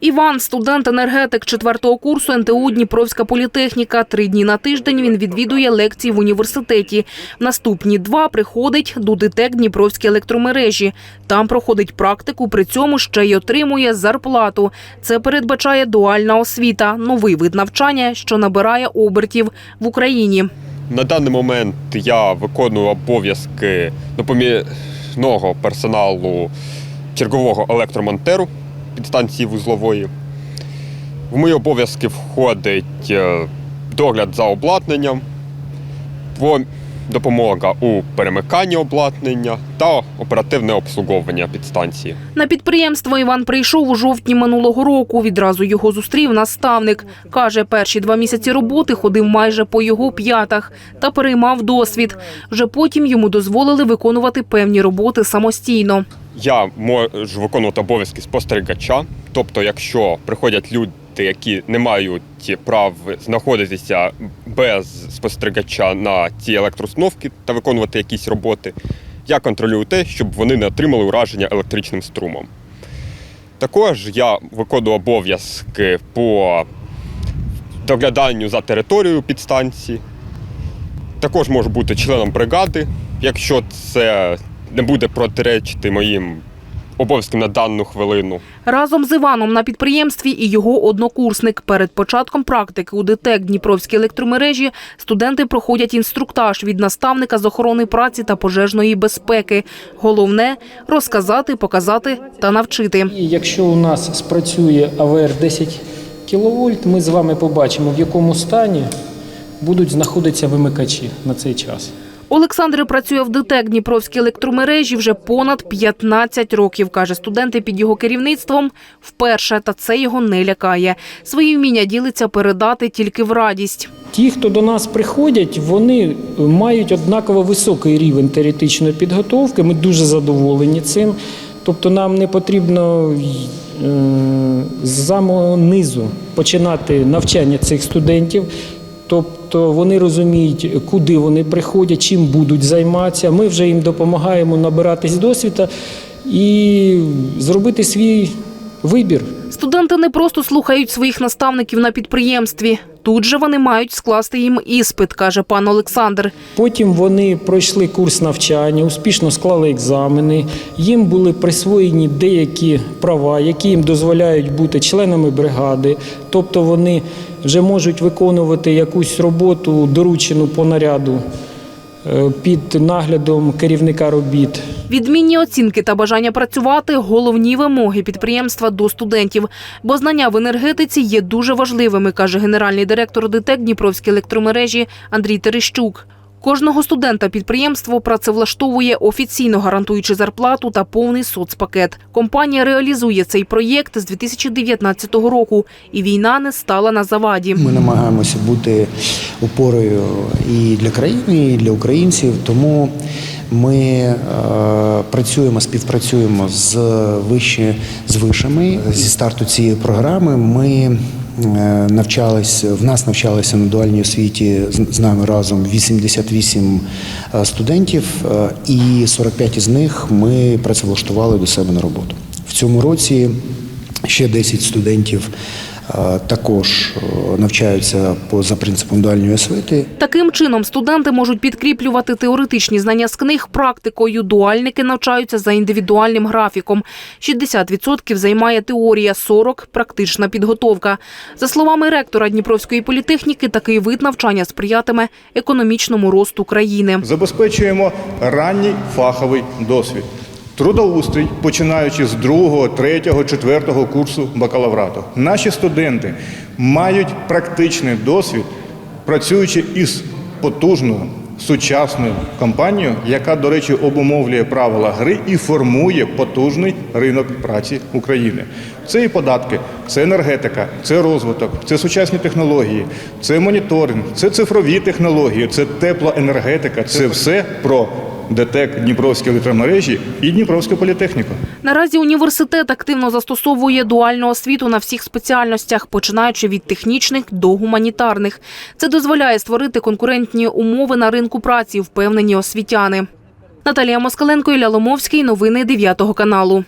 Іван, студент-енергетик четвертого курсу НТУ Дніпровська політехніка. Три дні на тиждень він відвідує лекції в університеті. Наступні два приходить до ДТЕК Дніпровські електромережі. Там проходить практику, при цьому ще й отримує зарплату. Це передбачає дуальна освіта, новий вид навчання, що набирає обертів в Україні. На даний момент я виконую обов'язки допоміжного персоналу чергового електромонтеру підстанції вузлової. В мої обов'язки входить е, догляд за обладнанням, допомога у перемиканні обладнання та оперативне обслуговування підстанції. На підприємство Іван прийшов у жовтні минулого року. Відразу його зустрів наставник. Каже, перші два місяці роботи ходив майже по його п'ятах та переймав досвід. Вже потім йому дозволили виконувати певні роботи самостійно. Я можу виконувати обов'язки спостерігача. Тобто, якщо приходять люди, які не мають прав знаходитися без спостерігача на ці електроустановки та виконувати якісь роботи, я контролюю те, щоб вони не отримали ураження електричним струмом. Також я виконую обов'язки по догляданню за територією підстанції. Також можу бути членом бригади, якщо це не буде протиречити моїм обов'язкам на дану хвилину. Разом з Іваном на підприємстві і його однокурсник. Перед початком практики у ДТЕК Дніпровські електромережі студенти проходять інструктаж від наставника з охорони праці та пожежної безпеки. Головне розказати, показати та навчити. І якщо у нас спрацює АВР 10 кВт, ми з вами побачимо, в якому стані будуть знаходитися вимикачі на цей час. Олександр працює в ДТЕК Дніпровські електромережі вже понад 15 років. каже, студенти під його керівництвом вперше, та це його не лякає. Свої вміння ділиться передати тільки в радість. Ті, хто до нас приходять, вони мають однаково високий рівень теоретичної підготовки. Ми дуже задоволені цим. Тобто нам не потрібно е, з самого низу починати навчання цих студентів. Тобто вони розуміють, куди вони приходять, чим будуть займатися. Ми вже їм допомагаємо набиратись досвіду і зробити свій вибір. Студенти не просто слухають своїх наставників на підприємстві. Тут же вони мають скласти їм іспит, каже пан Олександр. Потім вони пройшли курс навчання, успішно склали екзамени. Їм були присвоєні деякі права, які їм дозволяють бути членами бригади. Тобто вони вже можуть виконувати якусь роботу, доручену по наряду під наглядом керівника робіт. Відмінні оцінки та бажання працювати головні вимоги підприємства до студентів. Бо знання в енергетиці є дуже важливими, каже генеральний директор ДТЕК Дніпровські електромережі Андрій Терещук. Кожного студента підприємство працевлаштовує офіційно гарантуючи зарплату та повний соцпакет. Компанія реалізує цей проєкт з 2019 року, і війна не стала на заваді. Ми намагаємося бути опорою і для країни, і для українців. Тому ми е, працюємо, співпрацюємо з вищі з вишами. Зі старту цієї програми ми навчались, в нас навчалися на дуальній освіті з нами разом 88 е, студентів, е, і 45 із них ми працевлаштували до себе на роботу. В цьому році ще 10 студентів е, також е, навчаються по за принципом дуальної освіти. Таким чином студенти можуть підкріплювати теоретичні знання з книг практикою. Дуальники навчаються за індивідуальним графіком. 60% займає теорія, 40% – практична підготовка. За словами ректора Дніпровської політехніки, такий вид навчання сприятиме економічному росту країни. Забезпечуємо ранній фаховий досвід. Трудоустрій, починаючи з другого, третього, четвертого курсу бакалаврату. Наші студенти мають практичний досвід, працюючи із потужною сучасною компанією, яка, до речі, обумовлює правила гри і формує потужний ринок праці України. Це і податки, це енергетика, це розвиток, це сучасні технології, це моніторинг, це цифрові технології, це тепла енергетика. Це все про ДТЕК Дніпровські електромережі і Дніпровську політехніку. Наразі університет активно застосовує дуальну освіту на всіх спеціальностях, починаючи від технічних до гуманітарних. Це дозволяє створити конкурентні умови на ринку праці, впевнені освітяни. Наталія Москаленко, Ілля Ломовський. Новини 9 каналу.